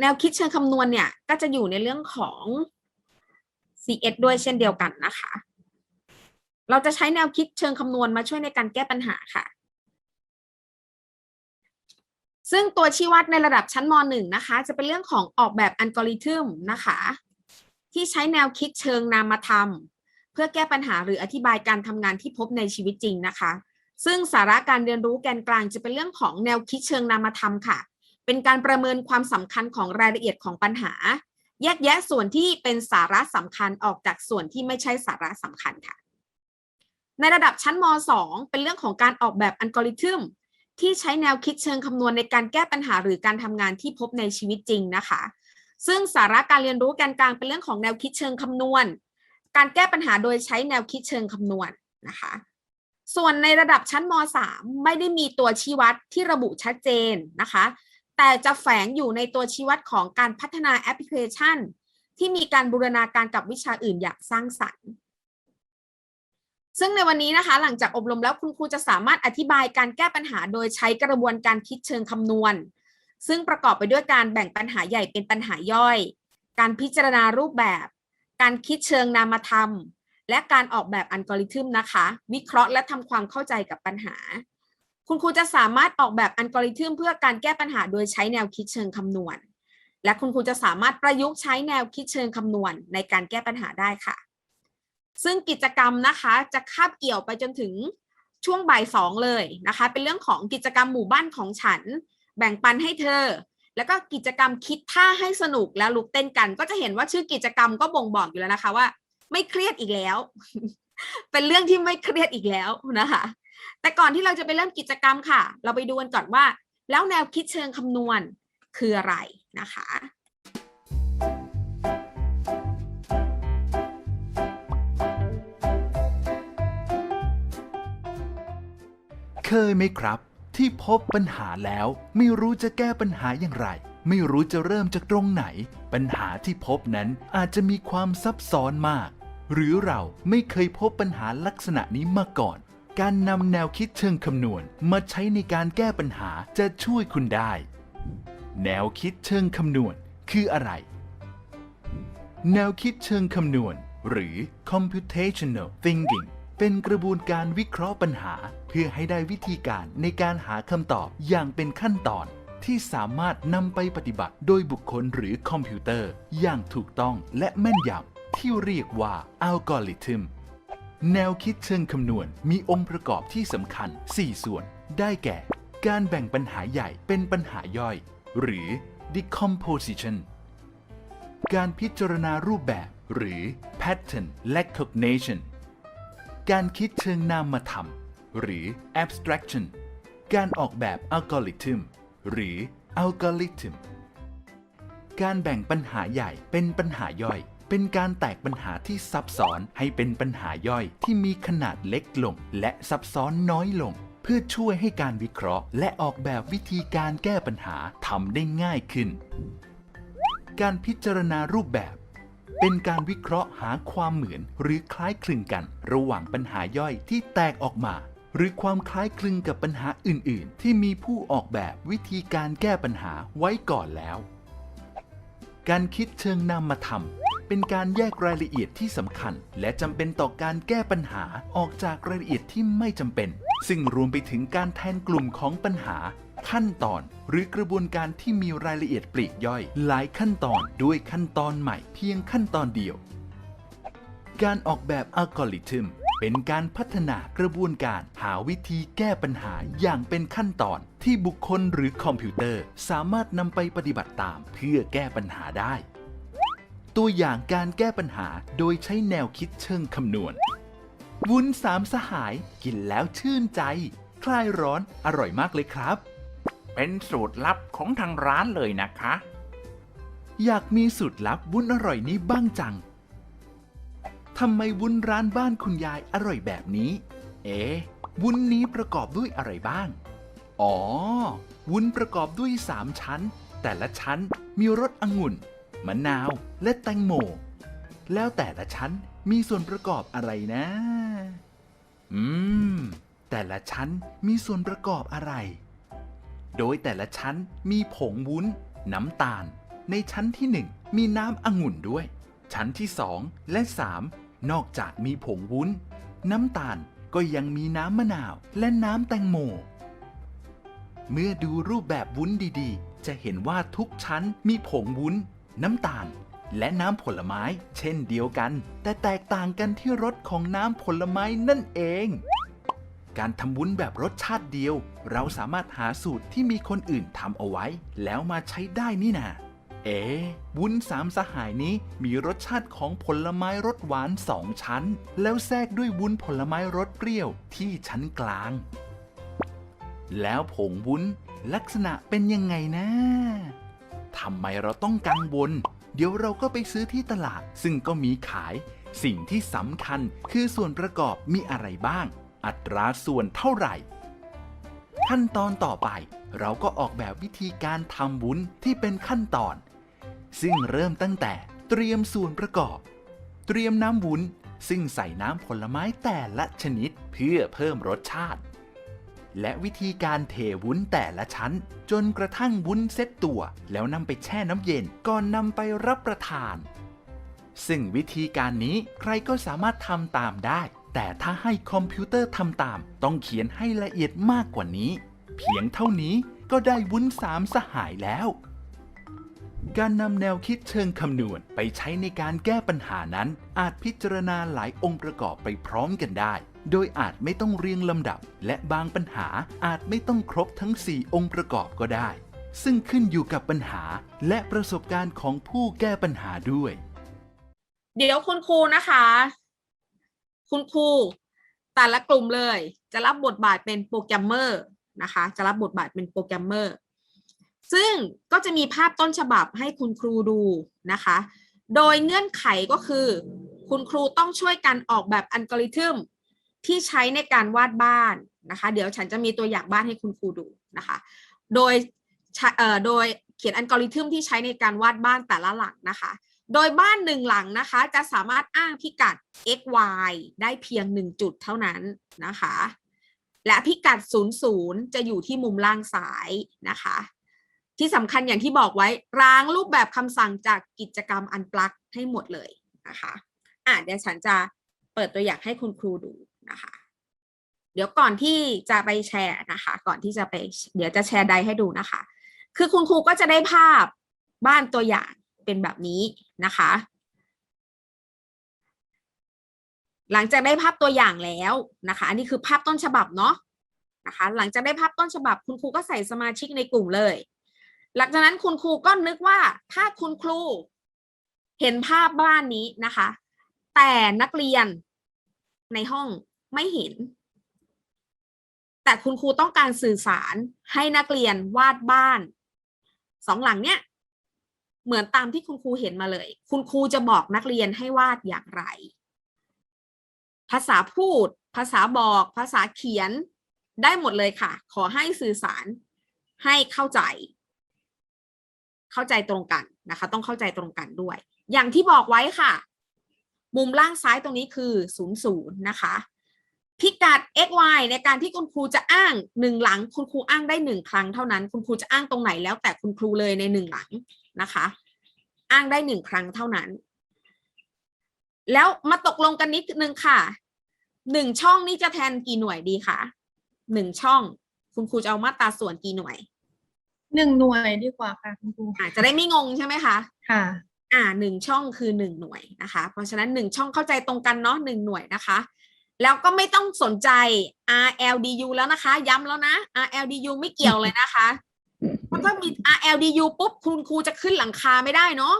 แนวคิดเชิงคำนวณเนี่ย ก็จะอยู่ในเรื่องของ CS ด้วยเช่นเดียวกันนะคะ เราจะใช้แนวคิดเชิงคำนวณมาช่วยในการแก้ปัญหาค่ะ ซึ่งตัวชี้วัดในระดับชั้นม .1 นะคะ จะเป็นเรื่องของออกแบบอัลกอริทึมนะคะ ที่ใช้แนวคิดเชิงนามธรรม เพื่อแก้ปัญหาหรืออธิบายการทำงานที่พบในชีวิตจริงนะคะ ซึ่งสาระการเรียนรู้แกนกลางจะเป็นเรื่องของแนวคิดเชิงนามธรรมค่ะ เป็นการประเมินความสำคัญของรายละเอียดของปัญหา แยกแยะส่วนที่เป็นสาระสำคัญออกจากส่วนที่ไม่ใช่สาระสำคัญค่ะ ในระดับชั้นม .2 เป็นเรื่องของการออกแบบอัลกอริทึมที่ใช้แนวคิดเชิงคำนวณในการแก้ปัญหาหรือการทำงานที่พบในชีวิตจริงนะคะ ซึ่งสาระการเรียนรู้แกนกลางเป็นเรื่องของแนวคิดเชิงคำนวณ การแก้ปัญหาโดยใช้แนวคิดเชิงคำนวณนะคะ ส่วนในระดับชั้นม .3 ไม่ได้มีตัวชี้วัดที่ระบุชัดเจนนะคะ แต่จะแฝงอยู่ในตัวชี้วัดของการพัฒนาแอปพลิเคชัน ที่มีการบูรณาการกับวิชาอื่นอย่างสร้างสรรค์ ซึ่งในวันนี้นะคะ หลังจากอบรมแล้วคุณครูจะสามารถอธิบายการแก้ปัญหาโดยใช้กระบวนการคิดเชิงคำนวณ ซึ่งประกอบไปด้วยการแบ่งปัญหาใหญ่เป็นปัญหาย่อย การพิจารณารูปแบบ การคิดเชิงนามธรรม และการออกแบบอัลกอริทึมนะคะ วิเคราะห์และทำความเข้าใจกับปัญหา คุณครูจะสามารถออกแบบอัลกอริทึมเพื่อการแก้ปัญหาโดยใช้แนวคิดเชิงคำนวณ และคุณครูจะสามารถประยุกต์ใช้แนวคิดเชิงคำนวณในการแก้ปัญหาได้ค่ะ ซึ่งกิจกรรมนะคะจะคาบเกี่ยวไปจนถึงช่วงบ่ายสองเลยนะคะ เป็นเรื่องของกิจกรรมหมู่บ้านของฉัน แบ่งปันให้เธอ แล้วก็กิจกรรมคิดท่าให้สนุกแล้วลุกเต้นกัน ก็จะเห็นว่าชื่อกิจกรรมก็บ่งบอกอยู่แล้วนะคะว่า ไม่เครียดอีกแล้ว เป็นเรื่องที่ไม่เครียดอีกแล้วนะคะ แต่ก่อนที่เราจะไปเริ่มกิจกรรมค่ะ เราไปดูกันก่อนว่า แล้วแนวคิดเชิงคำนวณคืออะไรนะคะเคยไหมครับ ที่พบปัญหาแล้ว ไม่รู้จะแก้ปัญหาอย่างไร ไม่รู้จะเริ่มจากตรงไหน ปัญหาที่พบนั้นอาจจะมีความซับซ้อนมาก หรือเราไม่เคยพบปัญหาลักษณะนี้มาก่อน การนำแนวคิดเชิงคำนวณ มาใช้ในการแก้ปัญหาจะช่วยคุณได้ แนวคิดเชิงคำนวณคืออะไร แนวคิดเชิงคำนวณ หรือ computational thinking เป็นกระบวนการวิเคราะห์ปัญหา เพื่อให้ได้วิธีการในการหาคำตอบอย่างเป็นขั้นตอน ที่สามารถนำไปปฏิบัติโดยบุคคลหรือคอมพิวเตอร์ อย่างถูกต้องและแม่นยำที่เรียกว่าอัลกอริทึม แนวคิดเชิงคำนวณมีองค์ประกอบที่สำคัญ 4 ส่วน ได้แก่ การแบ่งปัญหาใหญ่เป็นปัญหาย่อย หรือ decomposition การพิจารณารูปแบบหรือ pattern recognition การคิดเชิงนามธรรม หรือ abstraction การออกแบบอัลกอริทึมหรือ algorithm การแบ่งปัญหาใหญ่เป็นปัญหาย่อย เป็นการแตกปัญหาที่ซับซ้อนให้เป็นปัญหาย่อยที่มีขนาดเล็กลง และซับซ้อนน้อยลง เพื่อช่วยให้การวิเคราะห์ และออกแบบวิธีการแก้ปัญหาทำได้ง่ายขึ้น การพิจารณารูปแบบ เป็นการวิเคราะห์หาความเหมือนหรือคล้ายคลึงกัน ระหว่างปัญหาย่อยที่แตกออกมาหรือความคล้ายคลึงกับปัญหาอื่น ๆ ที่มีผู้ออกแบบวิธีการแก้ปัญหาไว้ก่อนแล้ว การคิดเชิงนามธรรม เป็นการแยกรายละเอียดที่สำคัญ และจำเป็นต่อการแก้ปัญหาออกจากรายละเอียดที่ไม่จำเป็น ซึ่งรวมไปถึงการแทนกลุ่มของปัญหา ขั้นตอน หรือกระบวนการที่มีรายละเอียดปลีกย่อย หลายขั้นตอนด้วยขั้นตอนใหม่เพียงขั้นตอนเดียว การออกแบบอัลกอริทึมเป็นการพัฒนากระบวนการหาวิธีแก้ปัญหาอย่างเป็นขั้นตอนที่บุคคลหรือคอมพิวเตอร์ สามารถนำไปปฏิบัติตามเพื่อแก้ปัญหาได้ ตัวอย่างการแก้ปัญหาโดยใช้แนวคิดเชิงคำนวณ วุ้นสามสหายกินแล้วชื่นใจ คลายร้อนอร่อยมากเลยครับ เป็นสูตรลับของทางร้านเลยนะคะ อยากมีสูตรลับวุ้นอร่อยนี้บ้างจังทำไมวุ้นร้านบ้านคุณยายอร่อยแบบนี้ เอ๊ะวุ้นนี้ประกอบด้วยอะไรบ้าง อ๋อ วุ้นประกอบด้วย3ชั้น แต่ละชั้นมีรสองุ่น มะนาว และแตงโม แล้วแต่ละชั้นมีส่วนประกอบอะไรนะ อืม แต่ละชั้นมีส่วนประกอบอะไร โดยแต่ละชั้นมีผงวุ้น น้ำตาล ในชั้นที่1มีน้ำองุ่นด้วย ชั้นที่2และ3นอกจากมีผงวุ้น น้ำตาลก็ยังมีน้ำมะนาวและน้ำแตงโม เมื่อดูรูปแบบวุ้นดีๆ จะเห็นว่าทุกชั้นมีผงวุ้น น้ำตาล และน้ำผลไม้ เช่นเดียวกัน แต่แตกต่างกันที่รสของน้ำผลไม้นั่นเอง การทำวุ้นแบบรสชาติเดียว เราสามารถหาสูตรที่มีคนอื่นทำเอาไว้ แล้วมาใช้ได้นี่นาเอ๋วุ้นสามสหายนี้มีรสชาติของผลไม้รสหวานสองชั้น แล้วแทรกด้วยวุ้นผลไม้รสเปรี้ยวที่ชั้นกลาง แล้วผงวุ้นลักษณะเป็นยังไงนะ ทำไมเราต้องกังวล เดี๋ยวเราก็ไปซื้อที่ตลาด ซึ่งก็มีขาย สิ่งที่สำคัญคือส่วนประกอบมีอะไรบ้าง อัตราส่วนเท่าไหร่ ขั้นตอนต่อไป เราก็ออกแบบวิธีการทำวุ้นที่เป็นขั้นตอน ซึ่งเริ่มตั้งแต่เตรียมส่วนประกอบ เตรียมน้ำวุ้นซึ่งใส่น้ำผลไม้แต่ละชนิดเพื่อเพิ่มรสชาติ และวิธีการเทวุ้นแต่ละชั้น จนกระทั่งวุ้นเซ็ตตัว แล้วนำไปแช่น้ำเย็นก่อนนำไปรับประทาน ซึ่งวิธีการนี้ใครก็สามารถทำตามได้ แต่ถ้าให้คอมพิวเตอร์ทำตาม ต้องเขียนให้ละเอียดมากกว่านี้ เพียงเท่านี้ก็ได้วุ้นสามสหายแล้ว การนำแนวคิดเชิงคำนวณไปใช้ในการแก้ปัญหานั้น อาจพิจารณาหลายองค์ประกอบไปพร้อมกันได้ โดยอาจไม่ต้องเรียงลำดับ และบางปัญหาอาจไม่ต้องครบทั้ง 4 องค์ประกอบก็ได้ ซึ่งขึ้นอยู่กับปัญหาและประสบการณ์ของผู้แก้ปัญหาด้วย เดี๋ยวคุณครูนะคะ คุณครูแต่ละกลุ่มเลย จะรับบทบาทเป็นโปรแกรมเมอร์นะคะ จะรับบทบาทเป็นโปรแกรมเมอร์ซึ่งก็จะมีภาพต้นฉบับให้คุณครูดูนะคะ โดยเงื่อนไขก็คือ คุณครูต้องช่วยกันออกแบบอัลกอริทึม ที่ใช้ในการวาดบ้านนะคะ เดี๋ยวฉันจะมีตัวอย่างบ้านให้คุณครูดูนะคะ โดยเอ่อโดยเขียนอัลกอริทึมที่ใช้ในการวาดบ้านแต่ละหลังนะคะ โดยบ้านหนึ่งหลังนะคะ จะสามารถอ้างพิกัด x y ได้เพียง 1 จุดเท่านั้นนะคะ และพิกัด 00 จะอยู่ที่มุมล่างซ้ายนะคะ ที่สำคัญอย่างที่บอกไว้ร้างรูปแบบคำสั่งจากกิจกรรมอันปลักให้หมดเลยนะคะ อะเดี๋ยวฉันจะเปิดตัวอย่างให้คุณครูดู นะคะ เดี๋ยวก่อนที่จะไปแชร์นะคะ ก่อนที่จะไปเดี๋ยวจะแชร์ไดให้ดูนะคะ คือคุณครูก็จะได้ภาพบ้านตัวอย่างเป็นแบบนี้นะคะ หลังจากได้ภาพตัวอย่างแล้วนะคะ อันนี้คือภาพต้นฉบับเนาะนะคะ หลังจากได้ภาพต้นฉบับ คุณครูก็ใส่สมาชิกในกลุ่มเลย หลังจากนั้นคุณครูก็นึกว่าถ้าคุณครูเห็นภาพบ้านนี้นะคะ แต่นักเรียนในห้อง ไม่เห็น แต่คุณครูต้องการสื่อสารให้นักเรียนวาดบ้านสองหลังเนี้ยเหมือนตามที่คุณครูเห็นมาเลย คุณครูจะบอกนักเรียนให้วาดอย่างไร ภาษาพูด ภาษาบอก ภาษาเขียนได้หมดเลยค่ะ ขอให้สื่อสารให้เข้าใจ เข้าใจตรงกันนะคะ ต้องเข้าใจตรงกันด้วย อย่างที่บอกไว้ค่ะ มุมล่างซ้ายตรงนี้คือ 00 นะคะ พิกัด x y ในการที่คุณครูจะอ้างหนึ่งหลัง คุณครูอ้างได้หนึ่งครั้งเท่านั้น คุณครูจะอ้างตรงไหนแล้วแต่คุณครูเลยในหนึ่งหลังนะคะ อ้างได้หนึ่งครั้งเท่านั้น แล้วมาตกลงกันนิดนึงค่ะหนึ่งช่องนี่จะแทนกี่หน่วยดีคะหนึ่งช่อง คุณครูจะเอามาตราส่วนกี่หน่วยหนึ่งหน่วยดีกว่าค่ะคุณครูอ่าจะได้ไม่งงใช่ไหมคะค่ะ อ่าหนึ่งช่องคือหนึ่งหน่วยนะคะ เพราะฉะนั้นหนึ่งช่องเข้าใจตรงกันเนาะหนึ่งหน่วยนะคะ แล้วก็ไม่ต้องสนใจ RLDU แล้วนะคะ ย้ำแล้วนะ RLDU ไม่เกี่ยวเลยนะคะเพราะถ้ามี RLDU ปุ๊บคุณครูจะขึ้นหลังคาไม่ได้เนาะ